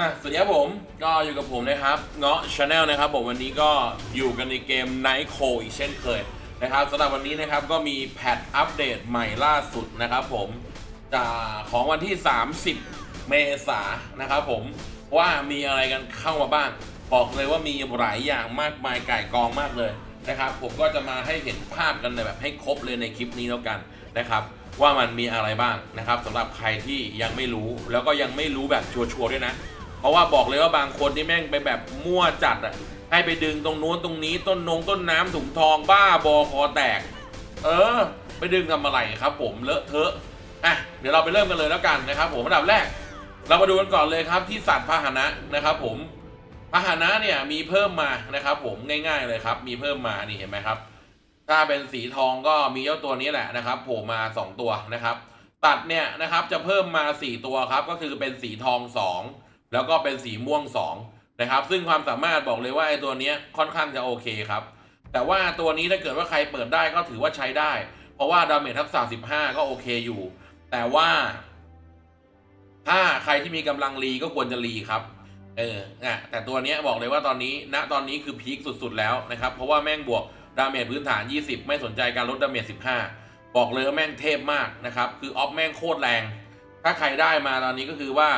อะสวัสดีครับผมก็อยู่กับผมนะครับเงาะชาแนลนะครับผมวันนี้ก็อยู่กันในเกม Night c o อีกเช่นเคยนะครับสำหรับวันนี้นะครับก็มีแพทอัปเดตใหม่ล่าสุดนะครับผมจากของวันที่ 30 เมษายนนะครับผมว่ามีอะไรกันเข้ามาบ้าง บอกเลยว่ามีหลายอย่างมากมายไก่ายกองมากเลยนะครับ ผมก็จะมาให้เห็นภาพกันในแบบให้ครบเลยในคลิปนี้แล้วกันนะครับว่ามันมีอะไรบ้างนะครับสำหรับใครที่ยังไม่รู้แล้วก็ยังไม่รู้แบบชัวร์ๆด้วยนะ เพราะว่าบอกเลยว่าบางคนที่แม่งไปแบบมั่วจัดอะให้ไปดึงตรงนู้นตรงนี้ต้นนงต้นน้ำถุงทองบ้าบอคอแตก เออ ไปดึงทำอะไรครับ ผมเลอะเทอะอะเดี๋ยวเราไปเริ่มกันเลยแล้วกันนะครับ ผมอันดับแรก เรามาดูกันก่อนเลยครับที่สัตว์พาหนะนะครับผมพาหนะเนี่ยมีเพิ่มมานะครับผมง่าย ๆเลยครับ มีเพิ่มมานี่เห็นไหมครับ ถ้าเป็นสีทองก็มีเจ้าตัวนี้แหละนะครับโผล่มา 2 ตัวนะครับ ตัดเนี่ยนะครับจะเพิ่มมา 4 ตัวครับ ก็คือเป็นสีทอง 2 แล้วก็เป็นสีม่วง2นะครับ ซึ่งความสามารถบอกเลยว่าไอ้ตัวนี้ค่อนข้างจะโอเคครับ แต่ว่าตัวนี้ถ้าเกิดว่าใครเปิดได้ก็ถือว่าใช้ได้ เพราะว่าดาเมจทักษะ15ก็โอเคอยู่ แต่ว่า ถ้าใครที่มีกำลังรีก็ควรจะรีครับ เอออะแต่ตัวนี้บอกเลยว่าตอนนี้ณตอนนี้คือพีคสุดๆแล้วนะครับ เพราะว่าแม่งบวกดาเมจพื้นฐาน 20 ไม่สนใจการลดดาเมจ15 บอกเลยว่าแม่งเทพมากนะครับ คือออฟแม่งโคตรแรง ถ้าใครได้มาตอนนี้ก็คือว่า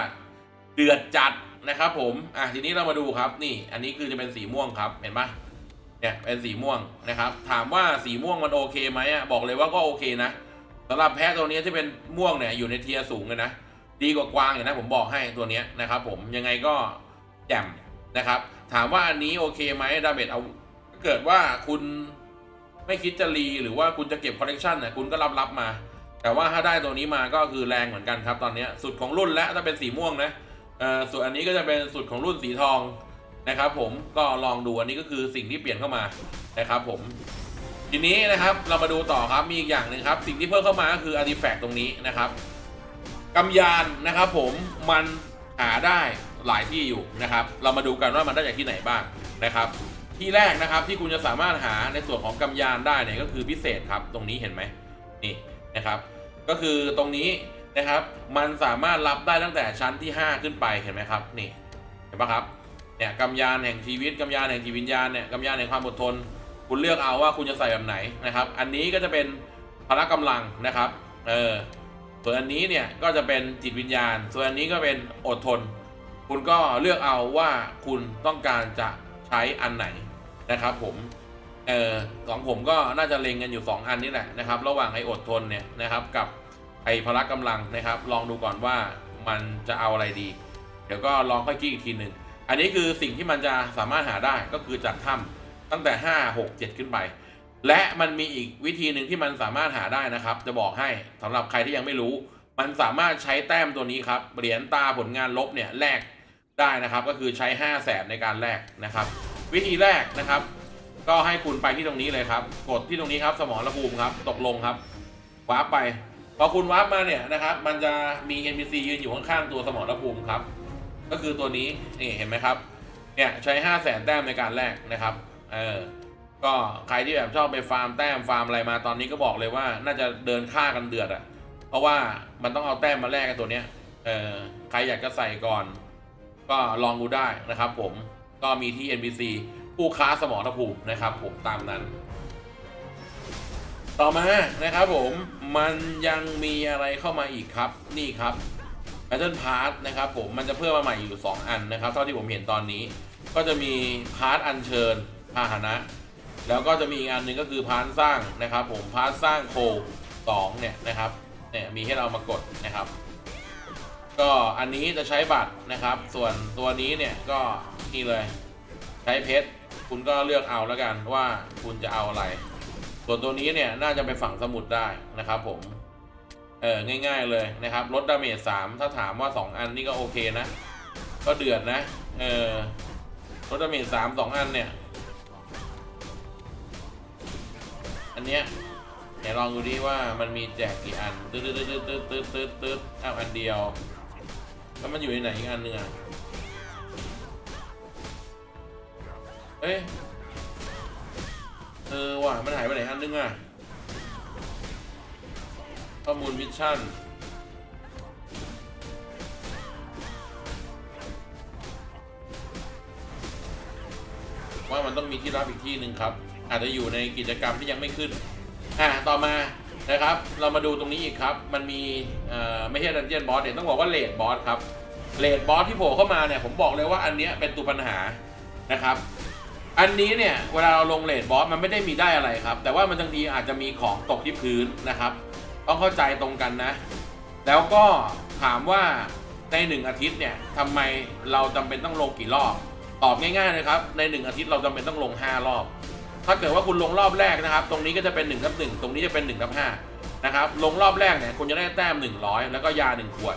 เดือดจัดนะครับผม อะทีนี้เรามาดูครับนี่ อันนี้คือจะเป็นสีม่วงครับเห็นปะเนี่ยเป็นสีม่วงนะครับ ถามว่าสีม่วงมันโอเคไหมอะบอกเลยว่าก็โอเคนะสำหรับแพะตัวนี้ที่เป็นม่วงเนี่ยอยู่ในเทียร์สูงเลยนะดีกว่ากวางอย่างนะผมบอกให้ตัวนี้นะครับ ผมยังไงก็แจ่มนะครับ ถามว่าอันนี้โอเคไหมดาเมจเอาถ้าเกิดว่าคุณไม่คิดจะรีหรือว่าคุณจะเก็บคอลเลกชันเนี่ยคุณก็รับรับมา แต่ว่าถ้าได้ตัวนี้มาก็คือแรงเหมือนกันครับตอนนี้สุดของรุ่นและถ้าเป็นสีม่วงนะ ส่วนอันนี้ก็จะเป็นสุดของรุ่นสีทองนะครับผมก็ลองดูอันนี้ก็คือสิ่งที่เปลี่ยนเข้ามานะครับผมทีนี้นะครับเรามาดูต่อครับมีอีกอย่างหนึ่งครับสิ่งที่เพิ่มเข้ามาก็คืออาร์ติแฟกต์ตรงนี้นะครับกำยานนะครับผมมันหาได้หลายที่อยู่นะครับ เรามาดูกันว่ามันได้จากที่ไหนบ้างนะครับ ที่แรกนะครับที่คุณจะสามารถหาในส่วนของกำยานได้เนี่ยก็คือพิเศษครับตรงนี้เห็นไหมนี่นะครับ ก็คือตรงนี้ นะครับ มันสามารถรับได้ตั้งแต่ชั้นที่ 5 ขึ้นไปเห็นไหมครับนี่เห็นปะครับเนี่ยกำยานแห่งชีวิตกำยานแห่งจิตวิญญาณเนี่ยกำยานแห่งความอดทน คุณเลือกเอาว่าคุณจะใส่แบบไหนนะครับ อันนี้ก็จะเป็นพละกำลังนะครับเออส่วนอันนี้เนี่ยก็จะเป็นจิตวิญญาณ ส่วนอันนี้ก็เป็นอดทน คุณก็เลือกเอาว่าคุณต้องการจะใช้อันไหนนะครับ ผมเออของผมก็น่าจะเล็งกันอยู่ 2 อันนี้แหละนะครับ ระหว่างไอ้อดทนเนี่ยนะครับกับ ไอพละกำลังนะครับ ลองดูก่อนว่ามันจะเอาอะไรดี เดี๋ยวก็ลองค่อยคิดอีกทีหนึ่งอันนี้คือสิ่งที่มันจะสามารถหาได้ก็คือจากถ้ำตั้งแต่ 5 6 7 ขึ้นไป และมันมีอีกวิธีหนึ่งที่มันสามารถหาได้นะครับ จะบอกให้สำหรับใครที่ยังไม่รู้ มันสามารถใช้แต้มตัวนี้ครับเหรียญตาผลงานลบเนี่ยแลกได้นะครับ ก็คือใช้ 5 0 0แสนในการแลกนะครับ วิธีแรกนะครับ ก็ให้คุณไปที่ตรงนี้เลยครับ กดที่ตรงนี้ครับ สมรภูมิครับ ตกลงครับวาไป พอคุณวาร์ปมาเนี่ยนะครับ มันจะมี NPC ยืนอยู่ข้างๆตัวสมรภูมิครับ ก็คือตัวนี้นี่เห็นไหมครับ เนี่ยใช้5 0 0แสนแต้มในการแลกนะครับ เออ ก็ใครที่แบบชอบไปฟาร์มแต้มฟาร์มอะไรมาตอนนี้ก็บอกเลยว่าน่าจะเดินฆ่ากันเดือดอะเพราะว่ามันต้องเอาแต้มมาแลกกันตัวเนี้ย เออ ใครอยากจะใส่ก่อน ก็ลองดูได้นะครับ ผม ก็มีที่ NPC ผู้ค้าสมรภูมินะครับ ผมตามนั้น ต่อมานะครับผมมันยังมีอะไรเข้ามาอีกครับ นี่ครับ Battle Pass นะครับผมมันจะเพิ่มมาใหม่อยู่ 2 อันนะครับเท่าที่ผมเห็นตอนนี้ ก็จะมีพาร์ทอัญเชิญพาหนะ แล้วก็จะมีอีกอันหนึ่งก็คือพาร์ทสร้างนะครับ ผมพาร์ทสร้างโคสองเนี่ยนะครับเนี่ยมีให้เรามากดนะครับ ก็อันนี้จะใช้บัตรนะครับ ส่วนตัวนี้เนี่ยก็นี่เลยใช้เพชรคุณก็เลือกเอาแล้วกันว่าคุณจะเอาอะไร ส่วนตัวนี้เนี่ยน่าจะไปฝังสมุดได้นะครับผม เออง่าย ๆเลยนะครับลดดาเมจสามถ้าถามว่า 2 อันนี่ก็โอเคนะ ก็เดือดนะ เออลดดาเมจสามสองอันเนี่ย อันเนี้ยเดี๋ยวลองดูดิว่ามันมีแจกกี่อันตืดตืดตืดตืดตืดตืดตืดอ้าวอันเดียว แล้วมันอยู่ในไหนอีกอันหนึ่งอะเอ้ย เออว่ะมันหายไปไหนอันนึงอะข้อมูลมิชชั่นว่ามันต้องมีที่รับอีกที่หนึ่งครับ อาจจะอยู่ในกิจกรรมที่ยังไม่ขึ้นอะต่อมานะครับ เรามาดูตรงนี้อีกครับ มันมีเอ่อไม่ใช่ดันเจียนบอสเนี่ยต้องบอกว่าเลดบอสครับเลดบอสที่โผล่เข้ามาเนี่ยผมบอกเลยว่าอันเนี้ยเป็นตัวปัญหานะครับ อันนี้เนี่ยเวลาเราลงเลดบอสมันไม่ได้มีได้อะไรครับ แต่ว่ามันบางทีอาจจะมีของตกที่พื้นนะครับ ต้องเข้าใจตรงกันนะ แล้วก็ถามว่าในหนึ่งอาทิตย์เนี่ยทำไมเราจำเป็นต้องลงกี่รอบ ตอบง่ายๆเลยครับ ในหนึ่งอาทิตย์เราจำเป็นต้องลง 5 รอบ ถ้าเกิดว่าคุณลงรอบแรกนะครับ ตรงนี้ก็จะเป็น1ทับ1ตรงนี้จะเป็น1ทับ5นะครับลงรอบแรกเนี่ยคุณจะได้แต้ม 100 แล้วก็ยา 1 ขวด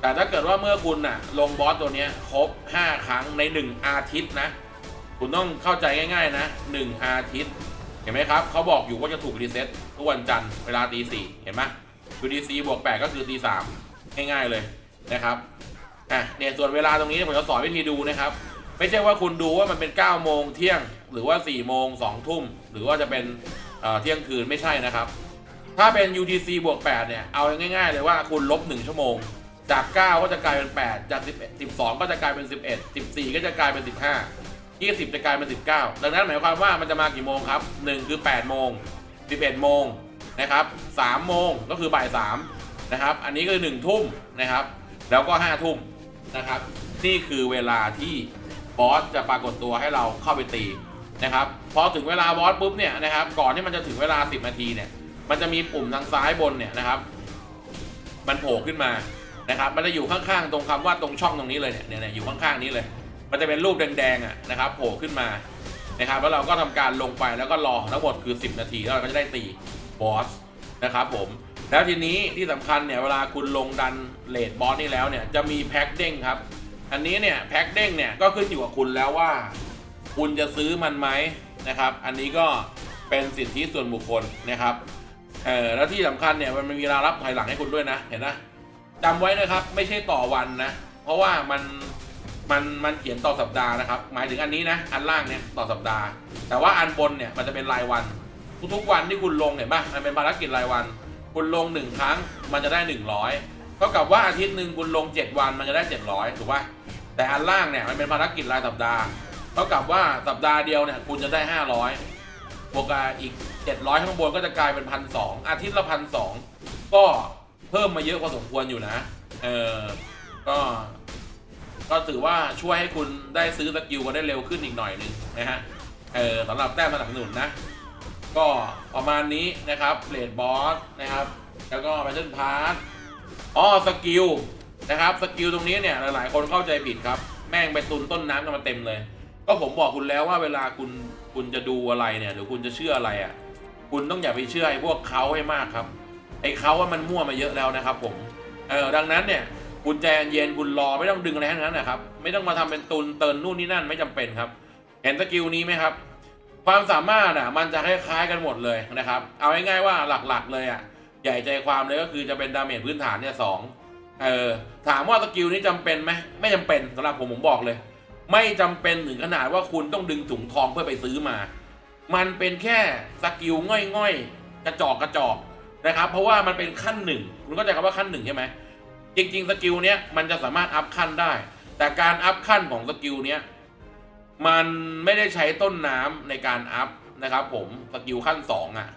แต่ถ้าเกิดว่าเมื่อคุณน่ะลงบอสตัวนี้ครบ 5 ครั้งใน 1 อาทิตย์นะ คุณต้องเข้าใจง่ายๆนะ 1 อาทิตย์ เห็นไหมครับ เขาบอกอยู่ว่าจะถูกรีเซ็ตทุกวันจันทร์เวลาตีสี่เห็นไหมคือดีซีบวกแปดก็คือตีสามง่ายๆเลยนะครับอะเนี่ยส่วนเวลาตรงนี้ผมจะสอนวิธีดูนะครับ ไม่ใช่ว่าคุณดูว่ามันเป็น9ก้าโมงเที่ยงหรือว่า4ี่โมงสองทุ่ม หรือว่าจะเป็นเที่ยงคืนไม่ใช่นะครับ ถ้าเป็น UTC บวก8เนี่ยเอาง่าย ๆ เลยว่าคุณลบ 1 ชั่วโมง จาก 9 ก็จะกลายเป็น 8 จาก11 12 ก็จะกลายเป็น 11 14 ก็จะกลายเป็น 15 20 จะกลายเป็น 19 ดังนั้นหมายความว่ามันจะมากี่โมงครับ 1 คือ 8 โมง 11 โมงนะครับ 3 โมงก็คือบ่าย 3 นะครับ อันนี้คือ1ทุ่มนะครับ แล้วก็ 5 ทุ่มนะครับ นี่คือเวลาที่บอสจะปรากฏตัวให้เราเข้าไปตีนะครับ พอถึงเวลาบอสปุ๊บเนี่ยนะครับ ก่อนที่มันจะถึงเวลา 10 นาทีเนี่ย มันจะมีปุ่มทางซ้ายบนเนี่ยนะครับ มันโผล่ขึ้นมานะครับ มันจะอยู่ข้างๆ ตรงคำว่าตรงช่องตรงนี้เลยเนี่ยเนี่ยอยู่ข้างๆนี้เลย มันจะเป็นรูปแดงๆอะนะครับโผล่ขึ้นมานะครับแล้วเราก็ทำการลงไปแล้วก็รอทั้งหมดคือ 10 นาทีแล้วเราก็จะได้ตีบอสนะครับผมแล้วทีนี้ที่สำคัญเนี่ยเวลาคุณลงดันเลดบอสนี่แล้วเนี่ยจะมีแพ็คเด้งครับ อันนี้เนี่ยแพ็คเด้งเนี่ยก็ขึ้นอยู่กับคุณแล้วว่า คุณจะซื้อมันไหมนะครับ อันนี้ก็เป็นสิทธิส่วนบุคคลนะครับเออแล้วที่สำคัญเนี่ยมันมีเวลารับถอยหลังให้คุณด้วยนะเห็นนะจำไว้นะครับไม่ใช่ต่อวันนะ เพราะว่ามัน มันมันเขียนต่อสัปดาห์นะครับ หมายถึงอันนี้นะ อันล่างเนี่ยต่อสัปดาห์ แต่ว่าอันบนเนี่ยมันจะเป็นรายวันทุกๆวันที่คุณลงเห็นปะมันเป็นภารกิจรายวัน คุณลงหนึ่งครั้งมันจะได้หนึ่งร้อยเท่ากับว่าอาทิตย์หนึ่งคุณลงเจ็ดวันมันจะได้เจ็ดร้อยถูกป่ะแต่อันล่างเนี่ยมันเป็นภารกิจรายสัปดาห์เท่ากับว่าสัปดาห์เดียวเนี่ยคุณจะได้ห้าร้อยบวกกับอีก700ข้างบนก็จะกลายเป็นพันสองอาทิตย์ละพันสองก็เพิ่มมาเยอะพอสมควรอยู่นะเออก็ ก็ถือว่าช่วยให้คุณได้ซื้อสกิลกันได้เร็วขึ้นอีกหน่อยหนึงนะฮะ เออสำหรับแต้มสนับสนุนนะ ก็ประมาณนี้นะครับเลดบอสนะครับ แล้วก็แพทเทิร์นพาร์ทอ๋อสกิลนะครับสกิลตรงนี้เนี่ยหลายๆ คนเข้าใจผิดครับ แม่งไปตุนต้นน้ำกันมาเต็มเลย ก็ผมบอกคุณแล้วว่าเวลาคุณคุณจะดูอะไรเนี่ยหรือคุณจะเชื่ออะไรอะคุณต้องอย่าไปเชื่อไอ้พวกเขาให้มากครับ ไอ้เขาว่ามันมั่วมาเยอะแล้วนะครับผม เออดังนั้นเนี่ย คุณใจเย็นคุณรอไม่ต้องดึงอะไรทั้งนั้นนะครับ ไม่ต้องมาทำเป็นตุนเตินนู่นนี่นั่นไม่จำเป็นครับ เห็นสกิลนี้ไหมครับ ความสามารถอะมันจะคล้ายๆกันหมดเลยนะครับ เอาง่ายๆว่าหลักๆ เลยอะใหญ่ใจความเลยก็คือจะเป็นดาเมจพื้นฐานเนี่ยสองเออถามว่าสกิลนี้จำเป็นไหมไม่จำเป็นสำหรับผมผมบอกเลย ไม่จำเป็นถึงขนาดว่าคุณต้องดึงถุงทองเพื่อไปซื้อมา มันเป็นแค่สกิลง่อยๆ กระจอกกระจอกนะครับ เพราะว่ามันเป็นขั้นหนึ่งคุณเข้าใจคำว่าขั้นหนึ่งใช่ไหม จริงๆสกิลเนี้ยมันจะสามารถอัพขั้นได้ แต่การอัพขั้นของสกิลเนี้ยมันไม่ได้ใช้ต้นน้ำในการอัพนะครับ ผมสกิลขั้นสองอะ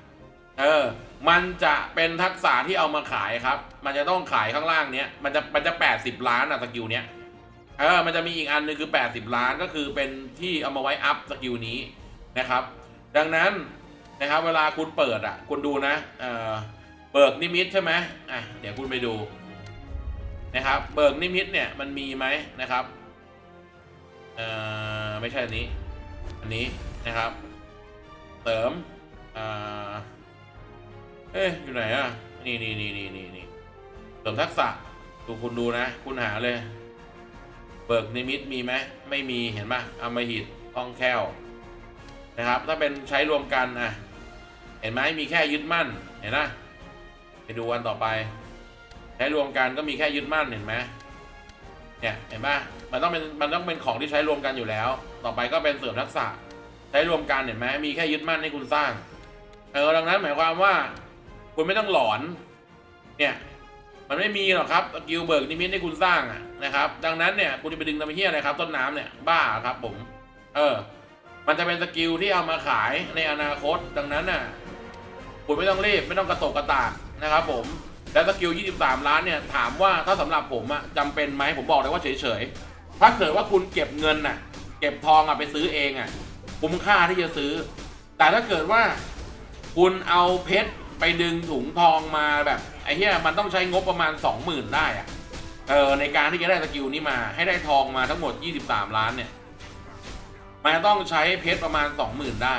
เออ มันจะเป็นทักษะที่เอามาขายครับ มันจะต้องขายข้างล่างเนี้ย มันจะมันจะแปดสิบล้านอะสกิลเนี้ย เออ มันจะมีอีกอันหนึงคือ80ล้านก็คือเป็นที่เอามาไว้อัพสกิลนี้นะครับ ดังนั้นนะครับ เวลาคุณเปิดอะคุณดูนะ เออเบิกนิมิตใช่ไหมอะ เดี๋ยวคุณไปดู นะครับ เบิกนิมิตเนี่ยมันมีไหมนะครับเอ่อไม่ใช่อันนี้ อันนี้นะครับ เสริมอ่าเอ๊ะอยู่ไหนอะนี่นี่นี่นี่นี่นี่เสริมทักษะดูคุณดูนะ คุณหาเลย เบิกนิมิตมีไหมไม่มีเห็นปะอมหิตคล่องแคล่วนะครับ ถ้าเป็นใช้รวมกันอะ เห็นไหมมีแค่ยึดมั่นเห็นนะไปดูวันต่อไป ใช้รวมกันก็มีแค่ยึดมั่นเห็นไหมเนี่ยเห็นปะมันต้องเป็นมันต้องเป็นของที่ใช้รวมกันอยู่แล้ว ต่อไปก็เป็นเสริมทักษะ ใช้รวมกันเห็นไหมมีแค่ยึดมั่นให้คุณสร้าง เออดังนั้นหมายความว่า คุณไม่ต้องหลอน เนี่ยมันไม่มีหรอกครับสกิลเบิกนิมิตให้คุณสร้างอะนะครับ ดังนั้นเนี่ยคุณจะไปดึงทำเฮียอะไรครับ ต้นน้ำเนี่ยบ้าครับผม เออ มันจะเป็นสกิลที่เอามาขายในอนาคต ดังนั้นน่ะ คุณไม่ต้องรีบไม่ต้องกระตกกระตากนะครับ ผม แล้วสกิล 23 ล้านเนี่ยถามว่าถ้าสำหรับผมอะจำเป็นไหมผมบอกเลยว่าเฉยๆ ถ้าเกิดว่าคุณเก็บเงินน่ะ เก็บทองอะไปซื้อเองอะคุ้มค่าที่จะซื้อ แต่ถ้าเกิดว่าคุณเอาเพชรไปดึงถุงทองมาแบบไอ้เหี้ยมันต้องใช้งบประมาณ 20,000 ได้อะเออในการที่จะได้สกิลนี้มาให้ได้ทองมาทั้งหมด 23 ล้านเนี่ยมันต้องใช้เพชรประมาณ 20,000 ได้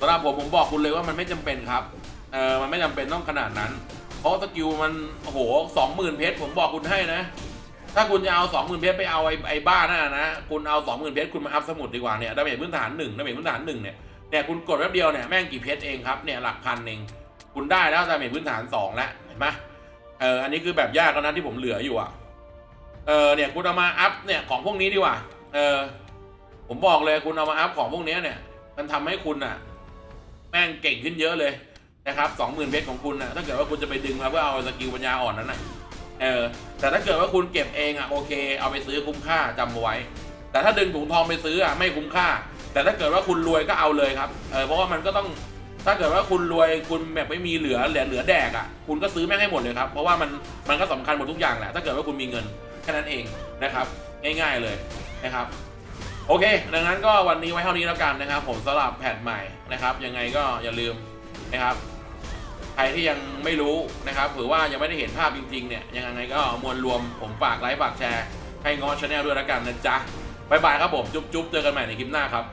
สำหรับผมผมบอกคุณเลยว่ามันไม่จำเป็นครับเออมันไม่จำเป็นต้องขนาดนั้น เพราะสกิลมันโอ้โหสองหมื่นเพชรผมบอกคุณให้นะ ถ้าคุณจะเอาสองหมื่นเพชรไปเอาไอ้ไอ้บ้านั่นนะนะคุณเอาสองหมื่นเพชรคุณมาอัพสมุดดีกว่าเนี่ยดาเมจพื้นฐานหนึ่งดาเมจพื้นฐานหนึ่งเนี่ยเนี่ยคุณกดแป๊บเดียวเนี่ยแม่งกี่เพชรเองครับเนี่ยหลักพันเองคุณได้แล้วดาเมจพื้นฐานสองแล้วเห็นไหมเอออันนี้คือแบบยากแล้วนะที่ผมเหลืออยู่อะเออเนี่ยคุณเอามาอัพเนี่ยของพวกนี้ดีกว่าเออผมบอกเลยคุณเอามาอัพของพวกนี้เนี่ย มันทำให้คุณอะ แม่งเก่งขึ้นเยอะเลย นะครับสองหมื่นเพชรของคุณนะถ้าเกิดว่าคุณจะไปดึงมาเพื่อเอาสกิลปัญญาอ่อนนั้นนะเออแต่ถ้าเกิดว่าคุณเก็บเองอะโอเค เอาไปซื้อคุ้มค่าจำเอาไว้ แต่ถ้าดึงถุงทองไปซื้ออะไม่คุ้มค่า แต่ถ้าเกิดว่าคุณรวยก็เอาเลยครับเออเพราะว่ามันก็ต้องถ้าเกิดว่าคุณรวยคุณแบบไม่มีเหลือเหลือเหลือแดกอะคุณก็ซื้อแม่งให้หมดเลยครับเพราะว่ามันมันก็สำคัญหมดทุกอย่างแหละถ้าเกิดว่าคุณมีเงินแค่นั้นเองนะครับง่ายๆเลยนะครับโอเค ดังนั้นก็วันนี้ไว้เท่านี้แล้วกันนะครับ ผมสำหรับแพทใหม่นะครับ ยังไงก็อย่าลืมนะครับ ใครที่ยังไม่รู้นะครับหรือว่ายังไม่ได้เห็นภาพจริงๆเนี่ยยังไงก็มวลรวมผมฝากไลค์ฝากแชร์ ให้งอชาแนลด้วยละกันนะจ๊ะบ๊ายบายครับผมจุ๊บๆเจอกันใหม่ในคลิปหน้าครับ